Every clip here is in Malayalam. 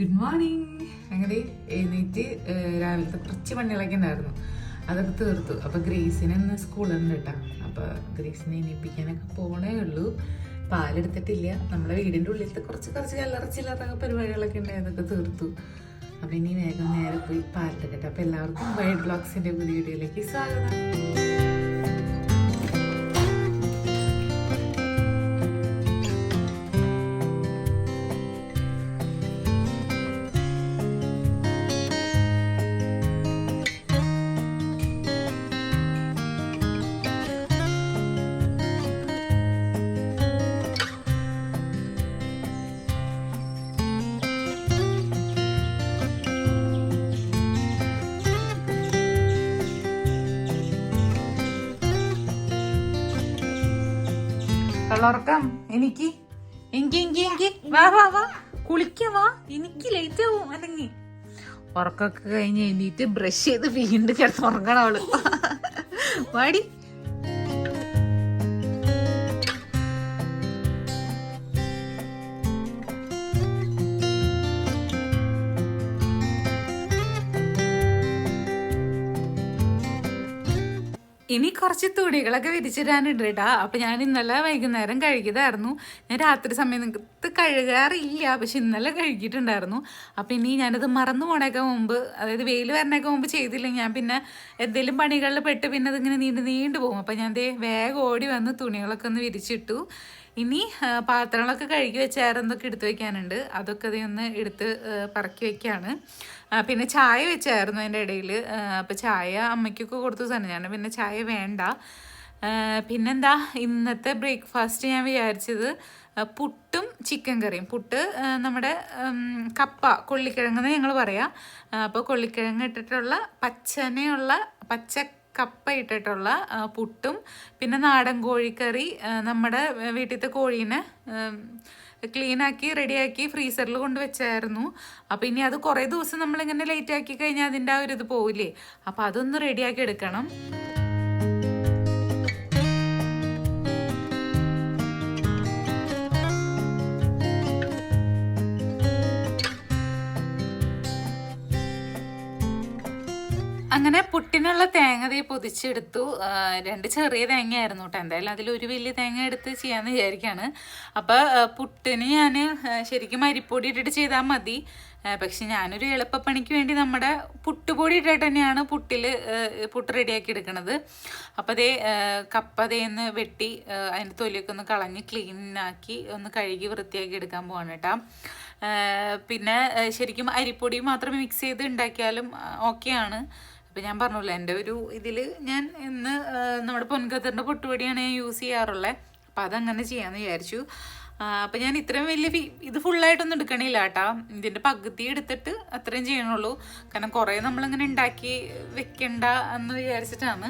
ഗുഡ് മോർണിംഗ് അങ്ങനെ എഴുന്നേറ്റ് രാവിലത്തെ കുറച്ച് പണികളൊക്കെ ഉണ്ടായിരുന്നു. അതൊക്കെ തീർത്തു. അപ്പൊ ഗ്രേസിന് ഇന്ന് സ്കൂളുണ്ട് കേട്ടോ. അപ്പൊ ഗ്രേസിനെ എണീപ്പിക്കാനൊക്കെ പോണേ ഉള്ളൂ. പാലെടുത്തിട്ടില്ല. നമ്മളെ വീടിന്റെ ഉള്ളിലത്തെ കുറച്ച് കുറച്ച് കല്ലറച്ചില്ലാത്ത പരിപാടികളൊക്കെ ഉണ്ട്. അതൊക്കെ തീർത്തു. അപ്പൊ ഇനി വേഗം നേരെ പോയി പാലെടുക്കട്ടെ. അപ്പൊ എല്ലാവർക്കും വൈഡ് ബ്ലോഗ്സിന്റെ പുതിയ വീഡിയോയിലേക്ക് സ്വാഗതം. കള്ളുറക്കം എനിക്ക് എനിക്ക് എനിക്ക് എനിക്ക് വാ വാ വാ. കുളിക്ക വാ. എനിക്ക് ലേറ്റ് ആവും അല്ലെങ്കിൽ ഉറക്കൊക്കെ കഴിഞ്ഞ് എണീറ്റ് ബ്രഷ് ചെയ്ത് വീണ്ടും കിടന്ന് ഉറങ്ങണം അവൾ. വാടി. ഇനി കുറച്ച് തുണികളൊക്കെ വിരിച്ചിടാനുണ്ട് കേട്ടാ അപ്പൊ ഞാൻ ഇന്നലെ വൈകുന്നേരം കഴുകിയതായിരുന്നു. ഞാൻ രാത്രി സമയത്ത് കഴുകാറില്ല. പക്ഷെ ഇന്നലെ കഴുകിയിട്ടുണ്ടായിരുന്നു. അപ്പൊ ഇനി ഞാനത് മറന്നു പോണേക്കെ മുമ്പ് അതായത് വെയിൽ വരണേക്കെ മുമ്പ് ചെയ്തില്ലെങ്കിൽ ഞാൻ പിന്നെ എന്തെങ്കിലും പണികളിൽ പെട്ട് പിന്നെ അതിങ്ങനെ നീണ്ടു നീണ്ടു പോകും. അപ്പൊ ഞാൻ ദേ വേഗം ഓടി വന്ന് തുണികളൊക്കെ ഒന്ന് വിരിച്ചിട്ടു. ഇനി പാത്രങ്ങളൊക്കെ കഴുകി വെച്ചായിരുന്നൊക്കെ എടുത്തു വെക്കാനുണ്ട് അതൊക്കെ ഒന്ന് എടുത്ത് പറക്കി വെക്കാണ്. പിന്നെ ചായ വെച്ചായിരുന്നു അതിന്റെ ഇടയിൽ. അപ്പോൾ ചായ അമ്മയ്ക്കൊക്കെ കൊടുത്തു തന്നെ ഞാൻ പിന്നെ ചായ വേണ്ട. പിന്നെന്താ ഇന്നത്തെ ബ്രേക്ക്ഫാസ്റ്റ് ഞാൻ വിചാരിച്ചത് പുട്ടും ചിക്കൻ കറിയും. പുട്ട് നമ്മുടെ കപ്പ കൊള്ളിക്കിഴങ്ങെന്ന് ഞങ്ങൾ പറയാം. അപ്പോൾ കൊള്ളിക്കിഴങ്ങ് ഇട്ടിട്ടുള്ള പച്ചനെയുള്ള പച്ച കപ്പ ഇട്ടിട്ടുള്ള പുട്ടും പിന്നെ നാടൻ കോഴിക്കറി നമ്മുടെ വീട്ടിലത്തെ കോഴീനെ ക്ലീനാക്കി റെഡിയാക്കി ഫ്രീസറിൽ കൊണ്ട് വെച്ചായിരുന്നു. അപ്പോൾ ഇനി അത് കുറേ ദിവസം നമ്മളിങ്ങനെ ലേറ്റ് ആക്കി കഴിഞ്ഞാൽ അതിന്റെ ആ ഒരു ഇത് പോവില്ലേ? അപ്പോൾ അതൊന്ന് റെഡിയാക്കി എടുക്കണം. അങ്ങനെ പുട്ടിനുള്ള തേങ്ങ തീ പൊതിച്ചെടുത്തു. രണ്ട് ചെറിയ തേങ്ങയായിരുന്നു കേട്ടോ എന്തായാലും അതിൽ ഒരു വലിയ തേങ്ങ എടുത്ത് ചെയ്യാന്ന് വിചാരിക്കാണ്. അപ്പോൾ പുട്ടിന് ഞാൻ ശരിക്കും അരിപ്പൊടി ഇട്ടിട്ട് ചെയ്താൽ മതി. പക്ഷെ ഞാനൊരു എളുപ്പപ്പണിക്ക് വേണ്ടി നമ്മുടെ പുട്ടുപൊടി ഇട്ടിട്ട് തന്നെയാണ് പുട്ടിൽ പുട്ട് റെഡിയാക്കി എടുക്കുന്നത് അപ്പോൾ അതേ കപ്പ അതേന്ന് വെട്ടി അതിന്റെ തൊലിയൊക്കെ ഒന്ന് കളഞ്ഞ് ക്ലീനാക്കി ഒന്ന് കഴുകി വൃത്തിയാക്കി എടുക്കാൻ പോവാണ് കേട്ടോ പിന്നെ ശരിക്കും അരിപ്പൊടി മാത്രം മിക്സ് ചെയ്ത് ഉണ്ടാക്കിയാലും ഓക്കെയാണ്. അപ്പം ഞാൻ പറഞ്ഞല്ലോ എന്റെ ഒരു ഇതിൽ ഞാൻ ഇന്ന് നമ്മുടെ പൊൻകത്തറിന്റെ പൊട്ടുപൊടിയാണ് ഞാൻ യൂസ് ചെയ്യാറുള്ളത് അപ്പം അതങ്ങനെ ചെയ്യാമെന്ന് വിചാരിച്ചു. അപ്പം ഞാൻ ഇത്രയും വലിയ ഫീ ഇത് ഫുള്ളായിട്ടൊന്നും എടുക്കണില്ല കേട്ടാ ഇതിന്റെ പകുതി എടുത്തിട്ട് അത്രയും ചെയ്യണുള്ളൂ. കാരണം കുറേ നമ്മളിങ്ങനെ ഉണ്ടാക്കി വെക്കണ്ട എന്ന് വിചാരിച്ചിട്ടാണ്.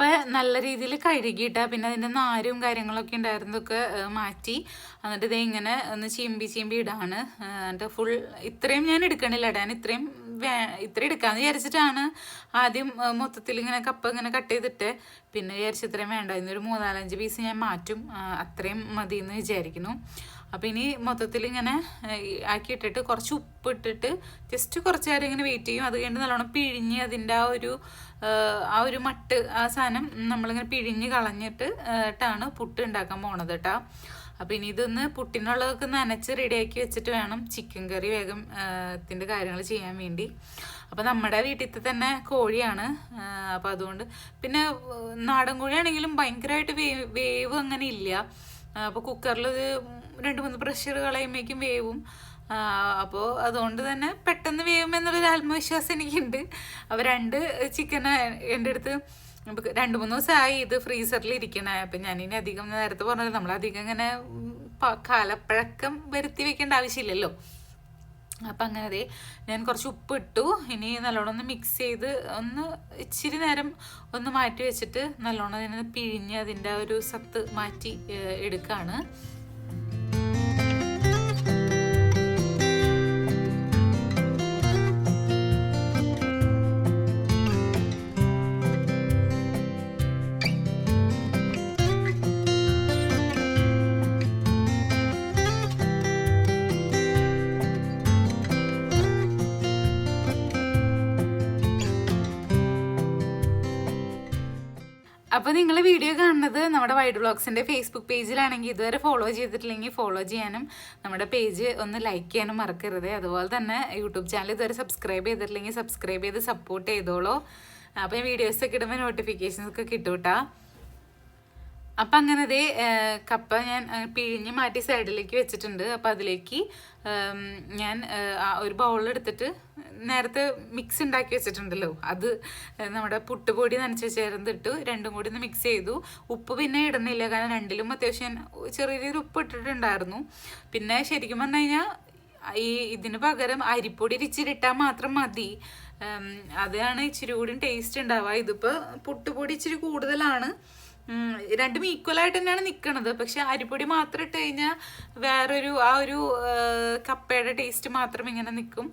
അപ്പൊ നല്ല രീതിയിൽ കഴുകിയിട്ട പിന്നെ അതിന്റെ നാരും കാര്യങ്ങളൊക്കെ ഉണ്ടായിരുന്നതൊക്കെ മാറ്റി. എന്നിട്ട് ഇത് ഇങ്ങനെ ഒന്ന് ചീമ്പി ചീമ്പി ഇടാണ്. എന്നിട്ട് ഫുൾ ഇത്രയും ഞാൻ എടുക്കണില്ല ഇടാൻ ഇത്രയും വേ ഇത്രയും എടുക്കാന്ന് വിചാരിച്ചിട്ടാണ് ആദ്യം മൊത്തത്തിൽ ഇങ്ങനെ കപ്പ ഇങ്ങനെ കട്ട് ചെയ്തിട്ട് പിന്നെ വിചാരിച്ചിത്രയും വേണ്ട. ഇന്നൊരു മൂന്നാലഞ്ച് പീസ് ഞാൻ മാറ്റും. അത്രയും മതി എന്ന് വിചാരിക്കുന്നു. അപ്പം ഇനി മൊത്തത്തിൽ ഇങ്ങനെ ആക്കിയിട്ടിട്ട് കുറച്ച് ഉപ്പ് ഇട്ടിട്ട് ജസ്റ്റ് കുറച്ച് നേരം ഇങ്ങനെ വെയിറ്റ് ചെയ്യും. അത് കഴിഞ്ഞ് നല്ലോണം പിഴിഞ്ഞ് അതിന്റെ ആ ഒരു ആ ഒരു മട്ട് ആ സാധനം നമ്മളിങ്ങനെ പിഴിഞ്ഞ് കളഞ്ഞിട്ട് ട്ടാണ് പുട്ട് ഉണ്ടാക്കാൻ പോണത് കേട്ടോ അപ്പം ഇനി ഇതൊന്ന് പുട്ടിനുള്ളതൊക്കെ നനച്ച് റെഡിയാക്കി വെച്ചിട്ട് വേണം ചിക്കൻ കറി വേഗം ത്തിന്റെ കാര്യങ്ങൾ ചെയ്യാൻ വേണ്ടി. അപ്പം നമ്മുടെ വീട്ടിലത്തെ തന്നെ കോഴിയാണ് അപ്പം അതുകൊണ്ട് പിന്നെ നാടൻ കോഴിയാണെങ്കിലും ഭയങ്കരമായിട്ട് വേവ് അങ്ങനെ ഇല്ല. അപ്പോൾ കുക്കറിൽ രണ്ട് മൂന്ന് പ്രഷർ കളയുമ്പോഴേക്കും വേവും. അപ്പോൾ അതുകൊണ്ട് തന്നെ പെട്ടെന്ന് വേവും എന്നുള്ളൊരു ആത്മവിശ്വാസം എനിക്കുണ്ട്. അപ്പോൾ രണ്ട് ചിക്കൻ എന്റെ അടുത്ത് രണ്ട് മൂന്ന് ദിവസമായി ഇത് ഫ്രീസറിൽ ഇരിക്കണേ. അപ്പം ഞാനിനി അധികം നേരത്തെ പറഞ്ഞത് നമ്മളധികം ഇങ്ങനെ കാലപ്പഴക്കം വരുത്തി വെക്കേണ്ട ആവശ്യമില്ലല്ലോ. അപ്പം അങ്ങനെ ദേ ഞാൻ കുറച്ച് ഉപ്പ് ഇട്ടു ഇനി നല്ലോണം ഒന്ന് മിക്സ് ചെയ്ത് ഒന്ന് ഇച്ചിരി നേരം ഒന്ന് മാറ്റി വെച്ചിട്ട് നല്ലോണം അതിനെ പിഴിഞ്ഞ് അതിന്റെ ഒരു സത്ത് മാറ്റി എടുക്കുകയാണ് അപ്പോൾ നിങ്ങൾ വീഡിയോ കാണുന്നത് നമ്മുടെ വൈഡ് ബ്ലോഗ്സിന്റെ ഫേസ്ബുക്ക് പേജിലാണെങ്കിൽ ഇതുവരെ ഫോളോ ചെയ്തിട്ടില്ലെങ്കിൽ ഫോളോ ചെയ്യാനും നമ്മുടെ പേജ് ഒന്ന് ലൈക്ക് ചെയ്യാനും മറക്കരുത്. അതുപോലെ തന്നെ യൂട്യൂബ് ചാനൽ ഇതുവരെ സബ്സ്ക്രൈബ് ചെയ്തിട്ടില്ലെങ്കിൽ സബ്സ്ക്രൈബ് ചെയ്ത് സപ്പോർട്ട് ചെയ്തോളൂ. അപ്പോൾ ഈ വീഡിയോസൊക്കെ ഇടുമ്പോൾ നോട്ടിഫിക്കേഷൻസ് ഒക്കെ കിട്ടും കേട്ടോ അപ്പം അങ്ങനെ ദേ കപ്പ ഞാൻ പിഴിഞ്ഞ് മാറ്റി സൈഡിലേക്ക് വെച്ചിട്ടുണ്ട്. അപ്പം അതിലേക്ക് ഞാൻ ഒരു ബൗളിലെടുത്തിട്ട് നേരത്തെ മിക്സ് ഉണ്ടാക്കി വെച്ചിട്ടുണ്ടല്ലോ. അത് നമ്മുടെ പുട്ടുപൊടി നനച്ച് ചേർന്നിട്ടു രണ്ടും കൂടി ഒന്ന് മിക്സ് ചെയ്തു. ഉപ്പ് പിന്നെ ഇടുന്നില്ല. കാരണം രണ്ടിലും അത്യാവശ്യം ഞാൻ ചെറിയൊരു ഉപ്പ് ഇട്ടിട്ടുണ്ടായിരുന്നു. പിന്നെ ശരിക്കും പറഞ്ഞു കഴിഞ്ഞാൽ ഈ ഇതിന് പകരം അരിപ്പൊടി ഇച്ചിരി ഇട്ടാൽ മാത്രം മതി. അതാണ് ഇച്ചിരി കൂടി ടേസ്റ്റ് ഉണ്ടാവുക. ഇതിപ്പോൾ പുട്ടുപൊടി ഇച്ചിരി കൂടുതലാണ്. രണ്ടും ഈക്വൽ ആയിട്ട് തന്നെയാണ് നിൽക്കുന്നത് പക്ഷെ അരിപ്പൊടി മാത്രം ഇട്ട് കഴിഞ്ഞാൽ വേറൊരു ആ ഒരു കപ്പയുടെ ടേസ്റ്റ് മാത്രം ഇങ്ങനെ നിൽക്കും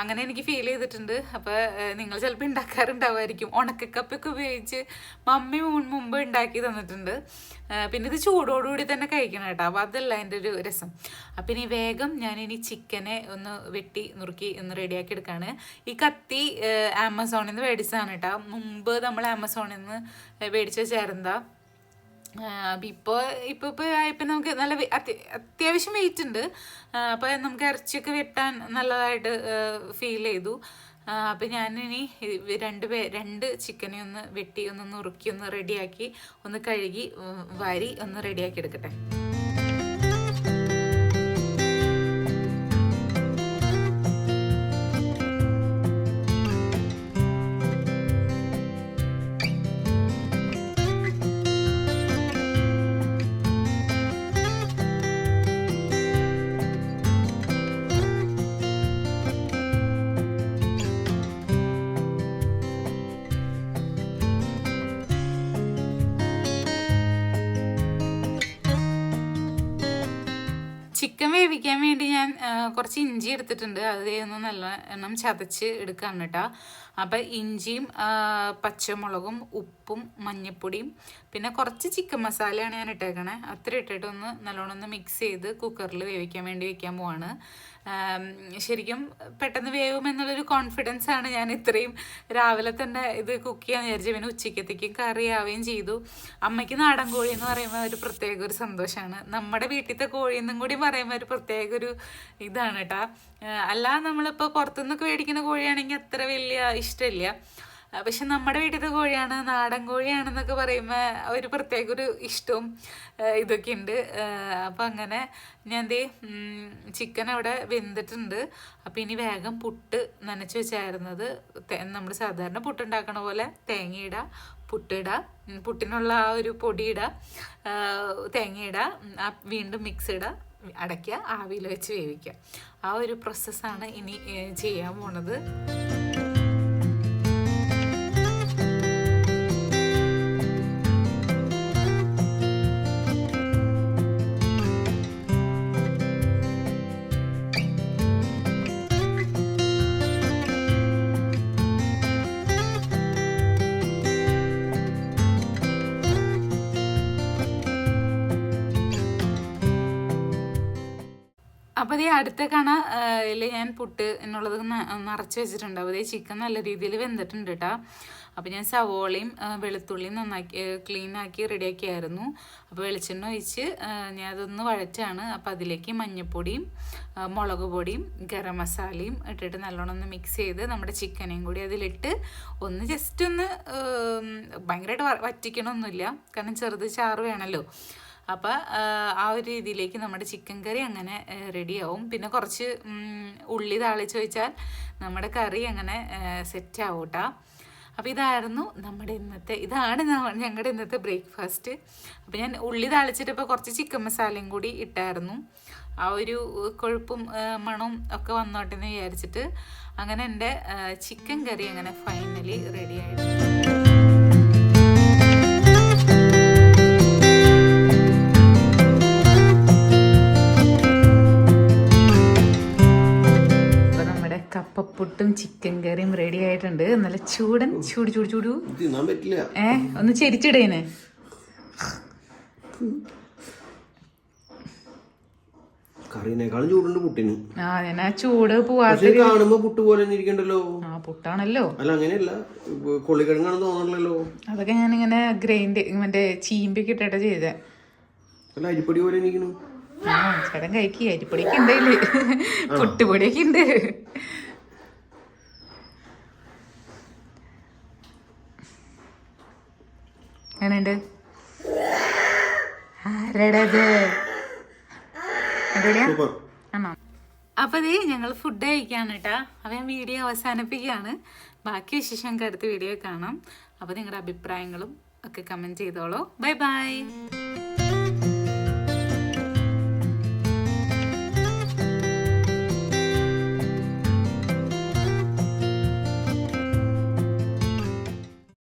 അങ്ങനെ എനിക്ക് ഫീൽ ചെയ്തിട്ടുണ്ട്. അപ്പോൾ നിങ്ങൾ ചിലപ്പോൾ ഉണ്ടാക്കാറുണ്ടാവുമായിരിക്കും ഉണക്കക്കപ്പൊക്കെ ഉപയോഗിച്ച് മമ്മി മുമ്പ് ഉണ്ടാക്കി തന്നിട്ടുണ്ട്. പിന്നെ ഇത് ചൂടോടുകൂടി തന്നെ കഴിക്കണം കേട്ടോ. അപ്പോൾ അതല്ല എന്റെ ഒരു രസം. അപ്പം ഇനി വേഗം ഞാനിനി ചിക്കനെ ഒന്ന് വെട്ടി നുറുക്കി ഒന്ന് റെഡിയാക്കി എടുക്കുകയാണ് ഈ കത്തി ആമസോണിൽ നിന്ന് മേടിച്ചതാണ് കേട്ടോ. മുമ്പ് നമ്മൾ ആമസോണിൽ നിന്ന് മേടിച്ച ചേർന്താ അപ്പം ഇപ്പോൾ ഇപ്പോൾ ഇപ്പോൾ ഇപ്പം നമുക്ക് നല്ല അത്യാവശ്യം വെയിറ്റ് ഉണ്ട്. അപ്പോൾ നമുക്ക് ഇറച്ചിയൊക്കെ വെട്ടാൻ നല്ലതായിട്ട് ഫീൽ ചെയ്തു. അപ്പം ഞാനിനി രണ്ട് പേ രണ്ട് ചിക്കനെ ഒന്ന് വെട്ടി ഒന്ന് നുറുക്കി ഒന്ന് റെഡിയാക്കി ഒന്ന് കഴുകി വാരി ഒന്ന് റെഡിയാക്കി എടുക്കട്ടെ. ചിക്കൻ വേവിക്കാൻ വേണ്ടി ഞാൻ കുറച്ച് ഇഞ്ചി എടുത്തിട്ടുണ്ട്. അത് ഒന്ന് നല്ല എണ്ണം ചതച്ച് എടുക്കാണ് കേട്ടോ. അപ്പം ഇഞ്ചിയും പച്ചമുളകും ഉപ്പും മഞ്ഞപ്പൊടിയും പിന്നെ കുറച്ച് ചിക്കൻ മസാലയാണ് ഞാൻ ഇട്ടേക്കണേ. അത്ര ഇട്ടിട്ട് ഒന്ന് നല്ലോണം ഒന്ന് മിക്സ് ചെയ്ത് കുക്കറിൽ വേവിക്കാൻ വേണ്ടി വെക്കാൻ പോവാണ്. ശരിക്കും പെട്ടെന്ന് വേവും എന്നുള്ളൊരു കോൺഫിഡൻസ് ആണ് ഞാൻ ഇത്രയും രാവിലെ തന്നെ ഇത് കുക്ക് ചെയ്യാൻ വിചാരിച്ചു പിന്നെ ഉച്ചക്കത്തേക്കും കറി ആവുകയും ചെയ്തു. അമ്മയ്ക്ക് നാടൻ കോഴി എന്ന് പറയുമ്പോൾ ഒരു പ്രത്യേക ഒരു സന്തോഷമാണ് നമ്മുടെ വീട്ടിലത്തെ കോഴി എന്നും കൂടി പറയുമ്പോൾ ഒരു പ്രത്യേക ഒരു ഇതാണ് കേട്ടാ അല്ല നമ്മളിപ്പോൾ പുറത്തുനിന്നൊക്കെ മേടിക്കുന്ന കോഴിയാണെങ്കിൽ അത്ര വലിയ ഇഷ്ടമില്ല പക്ഷെ നമ്മുടെ വീട്ടിലെ കോഴിയാണ് നാടൻ കോഴിയാണെന്നൊക്കെ പറയുമ്പോൾ ഒരു പ്രത്യേക ഒരു ഇഷ്ടവും ഇതൊക്കെ ഉണ്ട് അപ്പം അങ്ങനെ ഞാൻ എന്തേ ചിക്കൻ അവിടെ വെന്തിട്ടുണ്ട്. അപ്പോൾ ഇനി വേഗം പുട്ട് നനച്ച് വെച്ചായിരുന്നത് നമ്മൾ സാധാരണ പുട്ടുണ്ടാക്കണ പോലെ തേങ്ങയിടുക പുട്ടിടുക പുട്ടിനുള്ള ആ ഒരു പൊടിയിടുക തേങ്ങയിടുക വീണ്ടും മിക്സ് ഇടുക അടയ്ക്കുക ആവിയിൽ വെച്ച് വേവിക്കുക. ആ ഒരു പ്രോസസ്സാണ് ഇനി ചെയ്യാൻ പോണത്. അപ്പോൾ ഈ അടുത്ത കണ ഇതിൽ ഞാൻ പുട്ട് എന്നുള്ളത് നിറച്ച് വെച്ചിട്ടുണ്ട്. അപ്പോൾ ഈ ചിക്കൻ നല്ല രീതിയിൽ വെന്തിട്ടുണ്ട് കേട്ടോ അപ്പോൾ ഞാൻ സവോളയും വെളുത്തുള്ളിയും നന്നാക്കി ക്ലീൻ ആക്കി റെഡിയാക്കിയായിരുന്നു അപ്പോൾ വെളിച്ചെണ്ണ ഒഴിച്ച് ഞാൻ അതൊന്ന് വഴറ്റാണ്. അപ്പോൾ അതിലേക്ക് മഞ്ഞൾപ്പൊടിയും മുളക് പൊടിയും ഗരം മസാലയും ഇട്ടിട്ട് നല്ലോണം ഒന്ന് മിക്സ് ചെയ്ത് നമ്മുടെ ചിക്കനെയും കൂടി അതിലിട്ട് ഒന്ന് ജസ്റ്റ് ഒന്ന് ഭയങ്കരമായിട്ട് വറ്റിക്കണമൊന്നുമില്ല കാരണം ചെറുത് ചാറ് വേണമല്ലോ അപ്പോൾ ആ ഒരു രീതിയിലേക്ക് നമ്മുടെ ചിക്കൻ കറി അങ്ങനെ റെഡിയാവും പിന്നെ കുറച്ച് ഉള്ളി താളിച്ച് വെച്ചാൽ നമ്മുടെ കറി അങ്ങനെ സെറ്റ് ആവും കേട്ടോ അപ്പോൾ ഇതായിരുന്നു നമ്മുടെ ഇന്നത്തെ ഇതാണ് ഞങ്ങളുടെ ഇന്നത്തെ ബ്രേക്ക്ഫാസ്റ്റ് അപ്പോൾ ഞാൻ ഉള്ളി താളിച്ചിട്ട് ഇപ്പോൾ കുറച്ച് ചിക്കൻ മസാലയും കൂടി ഇട്ടായിരുന്നു. ആ ഒരു കൊഴുപ്പും മണവും ഒക്കെ വന്നോട്ടെ എന്ന് വിചാരിച്ചിട്ട് അങ്ങനെ എന്റെ ചിക്കൻ കറി അങ്ങനെ ഫൈനലി റെഡി ആയിട്ടുണ്ട്. കപ്പപ്പുട്ടും ചിക്കൻ കറിയും റെഡി ആയിട്ടുണ്ട്. നല്ല ചൂടൻ ചൂട് ചൂട് ചൂടു. ഏ ഒന്ന് ചെരിച്ചിടേനെ. കറീനേക്കാളും ചൂടുണ്ട് പുട്ടിന്. ആ ഞാൻ ചൂട് കാണുമ്പോ പുട്ട് പോലെ തന്നെ ഇരിക്കണ്ടല്ലോ. ആ പുട്ടാണല്ലോ. അല്ല അങ്ങനെയല്ല. ഇപ്പൊ കൊള്ളിക്കിഴങ്ങാണെന്ന് തോന്നണല്ലോ അതൊക്കെ ഞാനിങ്ങനെ ഗ്രൈൻഡ് മറ്റേ ചീമ്പിക്ക് ഇട്ടിട്ട് ചെയ്തേ. അല്ല അരിപ്പൊടി പോലെ ഇരിക്കണു. ആ ചേട്ടൻ കഴിക്കുക അരിപ്പൊടിയൊക്കെ പുട്ടുപൊടിയൊക്കെ ഉണ്ട് എങ്ങനെയുണ്ട്? ആരടത്? ആണോ? അപ്പൊ ദേ ഞങ്ങൾ ഫുഡ് കഴിക്കാണ് കേട്ടാ അപ്പൊ ഞാൻ വീഡിയോ അവസാനിപ്പിക്കുകയാണ്. ബാക്കി വിശേഷം അടുത്ത വീഡിയോ കാണാം. അപ്പൊ നിങ്ങളുടെ അഭിപ്രായങ്ങളും ഒക്കെ കമന്റ് ചെയ്തോളൂ. Bye bye